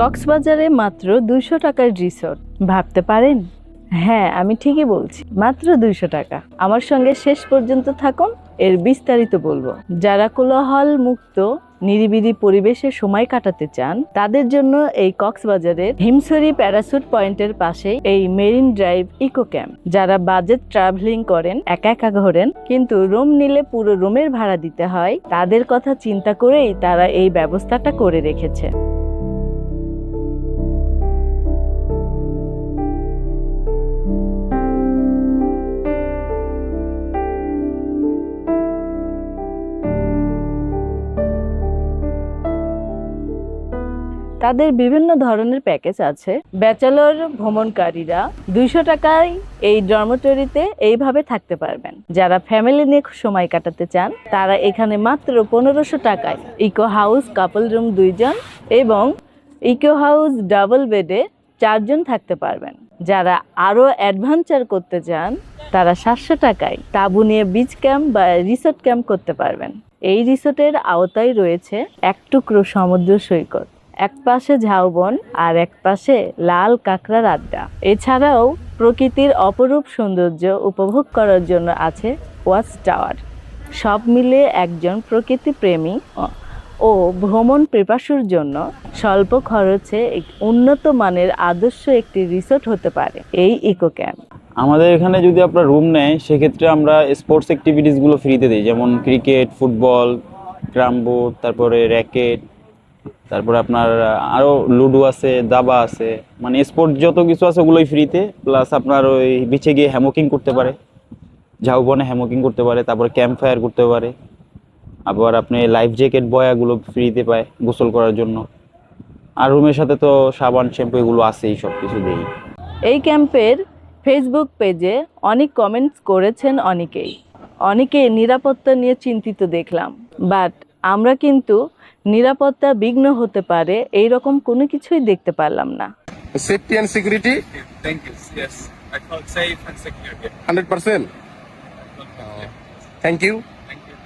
কক্সবাজারে মাত্র দুইশো টাকার রিসোর্ট। ভাবতে পারেন? হ্যাঁ আমি ঠিকই বলছি, মাত্র দুইশো টাকা। আমার সঙ্গে শেষ পর্যন্ত থাকুন, এর বিস্তারিত বলব। যারা কোলাহল মুক্ত নিরিবিলি পরিবেশে সময় কাটাতে চান, তাদের জন্য এই কক্সবাজারের হিমসরি প্যারাসুট পয়েন্টের পাশেই এই মেরিন ড্রাইভ ইকো ক্যাম্প। যারা বাজেট ট্রাভেলিং করেন, একা একা ঘোরেন, কিন্তু রুম নিলে পুরো রুমের ভাড়া দিতে হয়, তাদের কথা চিন্তা করেই তারা এই ব্যবস্থাটা করে রেখেছে। তাদের বিভিন্ন ধরনের প্যাকেজ আছে। ব্যাচেলর ভ্রমণকারীরা দুইশো টাকায় এই ডরমেটরিতে এইভাবে থাকতে পারবেন। যারা ফ্যামিলি নিয়ে সময় কাটাতে চান, তারা এখানে মাত্র পনেরোশো টাকায় ইকো হাউস কাপল রুম দুইজন এবং ইকো হাউস ডাবল বেডে চারজন থাকতে পারবেন। যারা আরও অ্যাডভেঞ্চার করতে চান, তারা সাতশো টাকায় তাঁবু নিয়ে বিচ ক্যাম্প বা রিসোর্ট ক্যাম্প করতে পারবেন। এই রিসোর্টের আওতায় রয়েছে এক টুকরো সমুদ্র সৈকত। এক পাশে ঝাউবন আর এক পাশে লাল কাঁকড়ার আড্ডা। এছাড়াও প্রকৃতির অপরূপ সৌন্দর্য উপভোগ করার জন্য আছে ওয়াচ টাওয়ার। সব মিলিয়ে একজন প্রকৃতি প্রেমী ও- ভ্রমণ পিপাসুর জন্য স্বল্প খরচে উন্নত মানের আদর্শ একটি রিসোর্ট হতে পারে এই ইকো ক্যাম্প। আমাদের এখানে যদি আপনার রুম নেয়, সেক্ষেত্রে আমরা স্পোর্টস অ্যাক্টিভিটিসগুলো ফ্রিতে দিই, যেমন ক্রিকেট ফুটবল ক্রাম বোর্ড তারপরে র্যাকেট তারপরে আপনার আরও লুডো আছে, দাবা আছে মানে স্পোর্ট যত কিছু আছে ওগুলোই ফ্রিতে প্লাস আপনার ওই বিচে গিয়ে হ্যামোকিং করতে পারে। ঝাউবনে হ্যামোকিং করতে পারে, তারপরে ক্যাম্প ফায়ার করতে পারে। আবার আপনি লাইফ জ্যাকেট বয়াগুলো ফ্রিতে পায় গোসল করার জন্য। আর রুমের সাথে তো সাবান শ্যাম্পু এগুলো আছেই সব কিছু দেই এই ক্যাম্পের ফেসবুক পেজে অনেক কমেন্টস করেছেন অনেকেই। অনেকে নিরাপত্তা নিয়ে চিন্তিত দেখলাম। বাট আমরা কিন্তু নিরাপত্তা বিঘ্ন হতে পারে এই রকম কোনো কিছুই দেখতে পারলাম না and security, Thank you. Yes, I felt safe and secure here. 100%. Thank you. Thank you.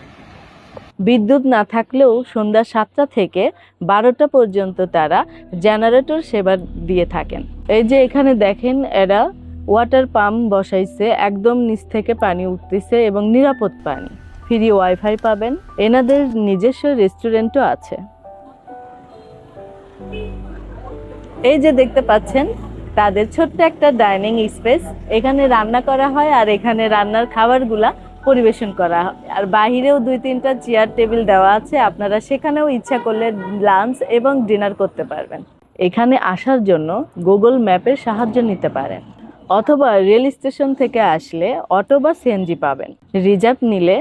বিদ্যুৎ না থাকলেও সন্ধ্যা সাতটা থেকে বারোটা পর্যন্ত তারা জেনারেটর সেবা দিয়ে থাকেন এই যে এখানে দেখেন এরা ওয়াটার পাম্প বসাইছে একদম নিচ থেকে পানি উঠতেছে এবং নিরাপদ পানি ফ্রি ওয়াইফাই পাবেন। এনাদের নিজস্ব রেস্টুরেন্টও আছে। এই যে দেখতে পাচ্ছেন, তাদের ছোট্ট একটা ডাইনিং স্পেস। এখানে রান্না করা হয় আর এখানে রান্নার খাবারগুলা পরিবেশন করা হয়। আর বাহিরেও দুই তিনটা চেয়ার টেবিল দেওয়া আছে। আপনারা সেখানেও ইচ্ছা করলে লাঞ্চ এবং ডিনার করতে পারবেন। এখানে আসার জন্য গুগল ম্যাপের সাহায্য নিতে পারেন। অথবা রেল স্টেশন থেকে আসলে অটো বা সিএনজি পাবেন। রিজার্ভ নিলে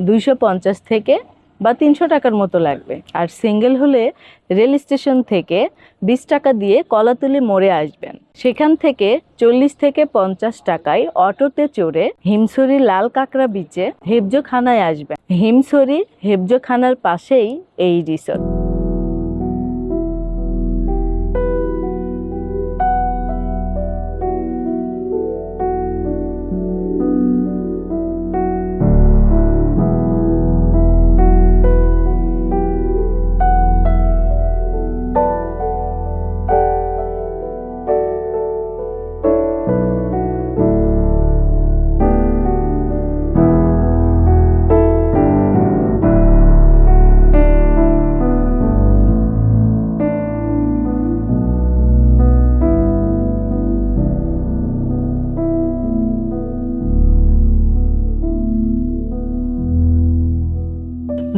দুইশো পঞ্চাশ থেকে বা তিনশো টাকার মতো লাগবে। আর সিঙ্গেল হলে রেল স্টেশন থেকে বিশ টাকা দিয়ে কলাতুলি মোড়ে আসবেন। সেখান থেকে চল্লিশ থেকে পঞ্চাশ টাকায় অটোতে চড়ে হিমসরি লাল কাঁকড়া বিচে হেবজোখানায় আসবেন। হিমসরি হেবজোখানার পাশেই এই রিসোর্ট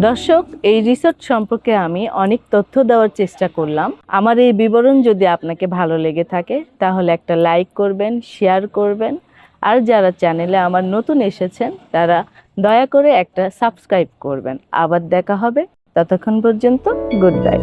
দর্শক, এই রিসোর্ট সম্পর্কে আমি অনেক তথ্য দেওয়ার চেষ্টা করলাম। আমার এই বিবরণ যদি আপনাকে ভালো লেগে থাকে, তাহলে একটা লাইক করবেন, শেয়ার করবেন। আর যারা চ্যানেলে আমার নতুন এসেছেন, তারা দয়া করে একটা সাবস্ক্রাইব করবেন। আবার দেখা হবে। ততক্ষণ পর্যন্ত গুড বাই।